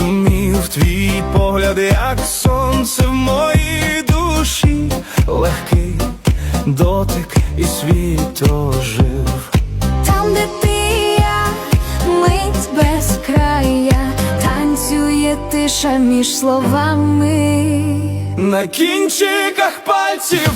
зрозумів твій погляд, як сонце в моїй душі, легкий дотик і світ ожив. Там, де ти і я, мить без края, танцює тиша між словами. На кінчиках пальців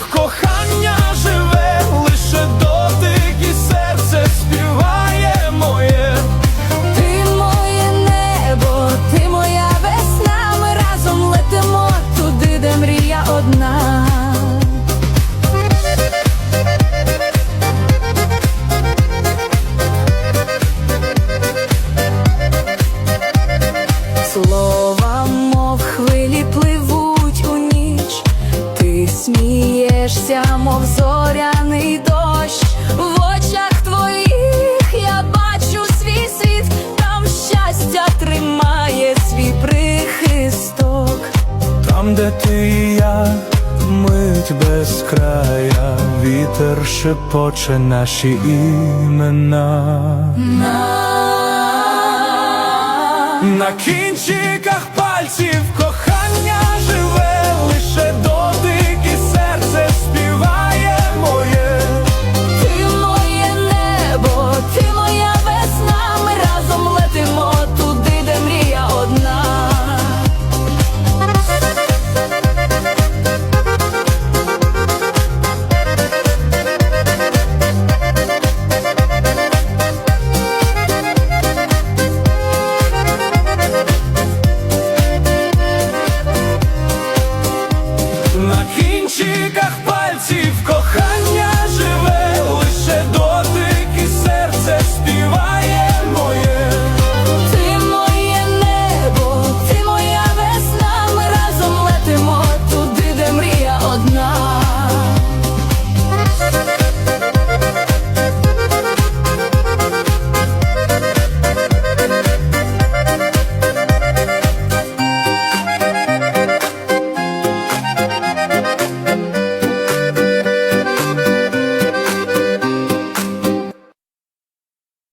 хвилі пливуть у ніч, ти смієшся, мов зоряний дощ, в очах твоїх я бачу свій світ, там щастя тримає свій прихисток. Там, де ти і я, мить без края, вітер шепоче наші імена. На. Кінчиках кохання живе,